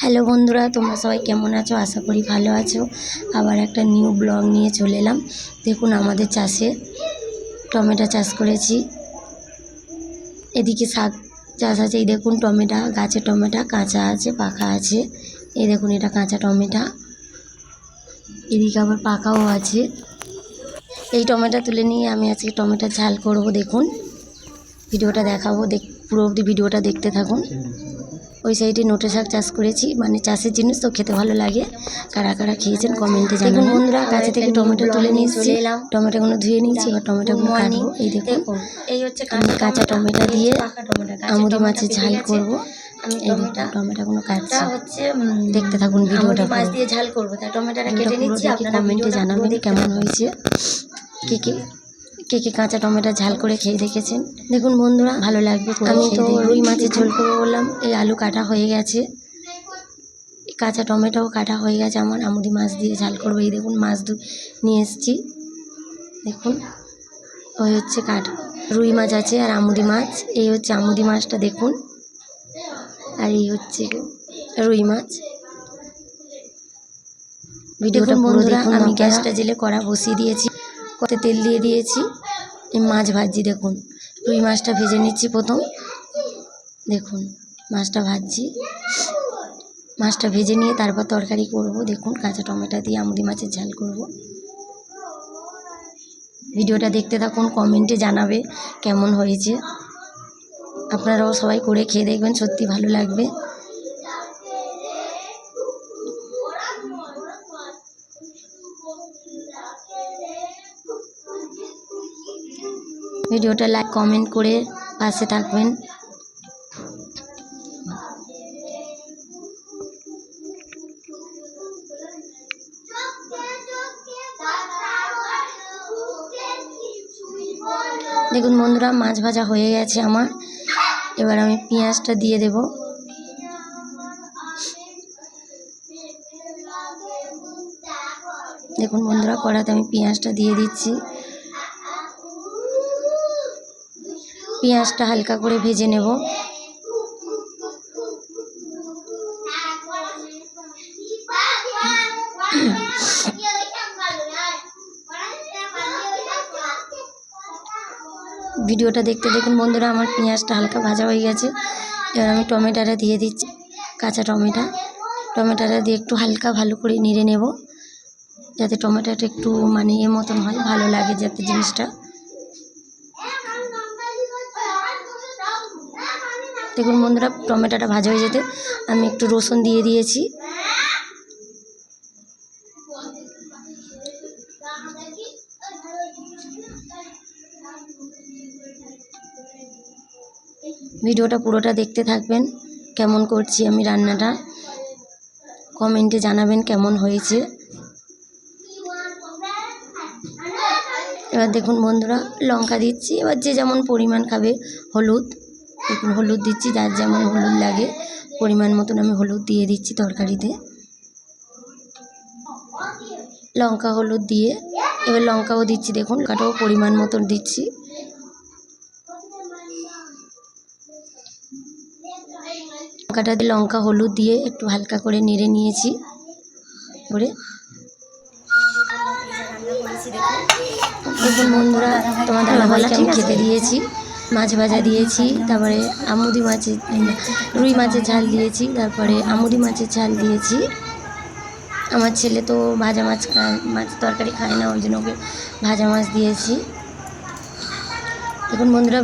Hello বন্ধুরা, তোমরা সবাই কেমন আছো? আশা করি ভালো আছো। আবার একটা নিউ ব্লগ নিয়ে চলে এলাম। দেখুন, আমাদের চাষে টমেটো চাষ করেছি। এদিকে শাক চাষ আছে। এই দেখুন, টমেটো, গাছে টমেটো, কাঁচা আছে, পাকা আছে। এই দেখুন, এটা কাঁচা টমেটো। এদিকে আবার পাকাও আছে। এই টমেটো তুলে নিয়ে আমি আজকে টমেটো ঝাল করব, দেখুন। ভিডিওটা দেখাবো, দেখ পুরো অবধি ভিডিওটা দেখতে থাকুন। ওই সাইডে নোটে শাক চাষ করেছি মানে চাষের জিনিস তো খেতে ভালো লাগে। কারা কারা খেয়েছেন কমেন্টে জানাবেন। বন্ধুরা গাছে থেকে টমেটো তুলে নিয়ে চলে এলাম। টমেটোগুলো ধুয়ে নিয়েছি এবার টমেটোগুলো কাটবো। এই দেখুন। এই হচ্ছে আমি কাঁচা টমেটো। দিয়ে আমুদি মাছের ঝাল। করব। আমি টমেটো দেখুন টমেটোগুলো কাটছি। হচ্ছে দেখতে থাকুন ভিডিওটা আমুদি মাছ পুরো। দিয়ে ঝাল করব। তাই টমেটোটা কেটে নিচ্ছি আপনারা কমেন্টে জানাবেন কেমন হয়েছে। কে কে কে কে কাঁচা টমেটো ঝাল করে খেয়ে দেখেছেন? দেখুন বন্ধুরা ভালো লাগবে আমি তো রুই মাছের ঝোল করব বললাম এই আলু কাটা হয়ে গেছে। কাঁচা টমেটোও কাটা হয়ে গেছে আমার আমুদি মাছ দিয়ে ঝাল করব। এই দেখুন মাছ দু নিয়ে এসেছি। দেখুন ওই হচ্ছে কাঠ। রুই মাছ আছে আর আমুদি মাছ। এই হচ্ছে আমুদি মাছটা দেখুন। আর এই হচ্ছে রুই মাছ। ভিডিওটা বন্ধুরা, আমি গ্যাসটা জেলে কড়া বসিয়ে দিয়েছি। কতে তেল দিয়ে দিয়েছি। এই মাছ ভাজছি, দেখুন। রুই মাছটা ভেজে নিচ্ছি প্রথম। দেখুন, মাছটা ভাজছি। মাছটা ভেজে নিয়ে তারপর তরকারি করব। দেখুন, কাঁচা টমেটো দিয়ে আমুদি মাছের ঝাল করব। ভিডিওটা দেখতে থাকুন, কমেন্টে জানাবে কেমন হয়েছে। আপনারাও সবাই করে খেয়ে দেখবেন, সত্যি ভালো লাগবে। ভিডিওটা লাইক, কমেন্ট করে পাশে থাকবেন। দেখুন বন্ধুরা, মাছ ভাজা হয়ে গেছে আমার। এবার আমি পেঁয়াজটা দিয়ে দেব। দেখুন বন্ধুরা, কড়াতে আমি পেঁয়াজটা দিয়ে দিচ্ছি। পেঁয়াজটা হালকা করে ভেজে নেব। ভিডিওটা দেখতে দেখুন বন্ধুরা, আমার পেঁয়াজটা হালকা ভাজা হয়ে গেছে। এবার আমি টমেটোটা দিয়ে দিচ্ছি, কাঁচা টমেটো। টমেটোটা দিয়ে একটু হালকা ভালো করে নেড়ে নেব, যাতে টমেটোটা একটু মানে এ মতন হয়, ভালো লাগে যাতে জিনিসটা। দেখুন বন্ধুরা, টমেটোটা ভাজা হয়ে যেতে আমি একটু রসুন দিয়ে দিয়েছি। ভিডিওটা পুরোটা দেখতে থাকবেন, কেমন করছি আমি রান্নাটা। কমেন্টে জানাবেন কেমন হয়েছে। এবার দেখুন বন্ধুরা, লঙ্কা দিচ্ছি, এবার যে যেমন পরিমাণ খাবে হলুদ। দেখুন হলুদ দিচ্ছি, যার যেমন হলুদ লাগে, পরিমাণ মতন আমি হলুদ দিয়ে দিচ্ছি তরকারিতে। লঙ্কা হলুদ দিয়ে, এবার লঙ্কাও দিচ্ছি, দেখুন কাটাও পরিমাণ মতন দিচ্ছি। লঙ্কাটা দিয়ে লঙ্কা হলুদ দিয়ে একটু হালকা করে নেড়ে নিয়েছি। করে দেখুন বন্ধুরা, তোমার খেতে দিয়েছি। মাছ ভাজা দিয়েছি, তারপরে আমুদি মাছের, রুই মাছের ঝাল দিয়েছি, তারপরে আমুদি মাছের ঝাল দিয়েছি। আমার ছেলে তো ভাজা মাছ খায় মাছ তরকারি খায় না ওই জন্য ওকে ভাজা মাছ দিয়েছি। এখন বন্ধুরা